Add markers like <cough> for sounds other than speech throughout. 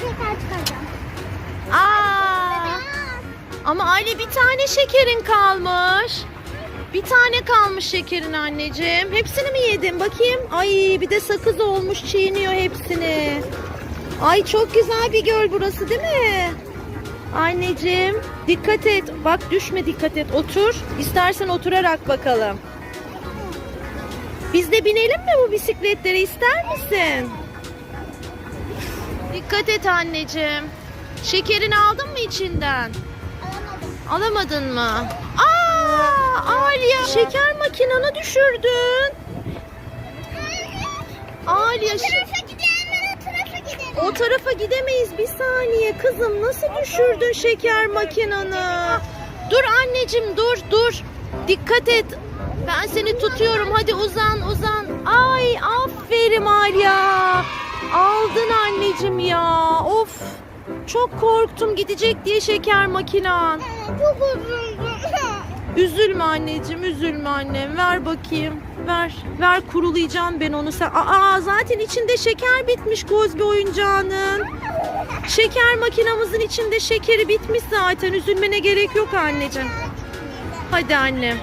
şeker çıkaracağım. Aa! Ama Ali bir tane şekerin kalmış. Bir tane kalmış şekerin anneciğim. Hepsini mi yedin bakayım? Ay bir de sakız olmuş çiğniyor hepsini. Ay çok güzel bir göl burası değil mi? Anneciğim dikkat et. Bak düşme dikkat et. Otur. İstersen oturarak bakalım. Biz de binelim mi bu bisikletlere ister misin? Dikkat et anneciğim. Şekerini aldın mı içinden? Alamadım. Alamadın mı? Aa, Aliye şeker makinanı düşürdün. Gidelim. o tarafa gidemeyiz bir saniye kızım nasıl düşürdün şeker makinanı? Dur anneciğim dur dur. Dikkat et. Ben seni tutuyorum. Hadi uzan uzan. Ay aferin Alya. Aldın anneciğim ya. Of. Çok korktum gidecek diye şeker makinan. Çok üzüldüm. <laughs> Üzülme anneciğim, üzülme annem. Ver bakayım. Ver. Ver kurulayacağım ben onu. Sen... Aa zaten içinde şeker bitmiş Kozbi oyuncağının. Şeker makinamızın içinde şekeri bitmiş zaten. Üzülmene gerek yok anneciğim. Hadi annem.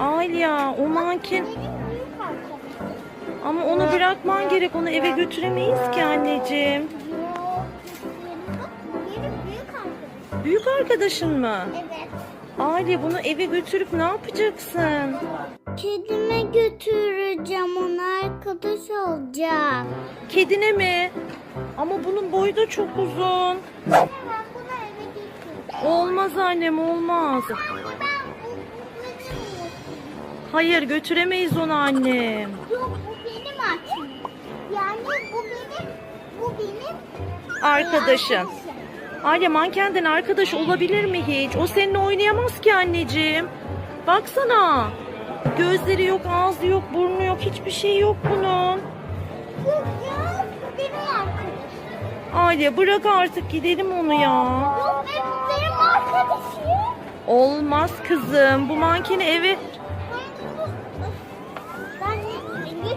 Alya o manken ama onu bırakman gerek. Onu eve götüremeyiz ki anneciğim. Büyük arkadaşın mı? Evet. Alya bunu eve götürüp ne yapacaksın? Kedime götüreceğim. Ona arkadaş olacak. Kedine mi? Ama bunun boyu da çok uzun. Ben bunu eve götüreceğim. Olmaz annem olmaz. Hayır götüremeyiz onu annem. Yok bu benim açım. Yani bu benim bu benim Arkadaşın. Anne mankenden arkadaş olabilir mi hiç? O seninle oynayamaz ki anneciğim. Baksana. Gözleri yok, ağzı yok, burnu yok, hiçbir şey yok bunun. Yok ya bu benim arkadaşım. Aile bırak artık gidelim onu ya. Yok benim, benim arkadaşım. Olmaz kızım. Bu mankeni eve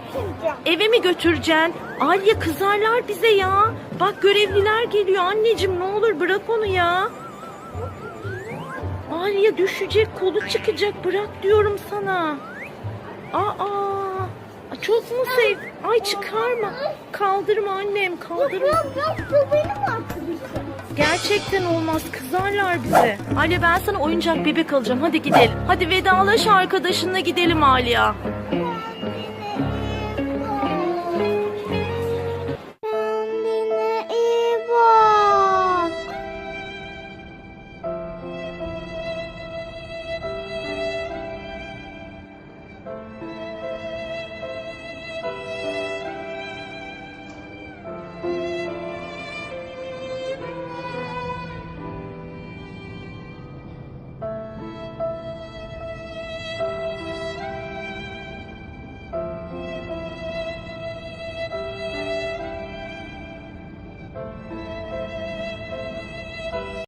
götüreceğim. eve mi götüreceksin? Alya kızarlar bize ya. Bak görevliler geliyor anneciğim ne olur bırak onu ya. Alya düşecek kolu çıkacak bırak diyorum sana. Aa çok mu sev? Ay çıkarma. Kaldırma annem Yok kaldırma. yok yok bu benim arkadaşım. Gerçekten olmaz kızarlar bize. Alya ben sana oyuncak bebek alacağım hadi gidelim. Hadi vedalaş arkadaşınla gidelim Alya.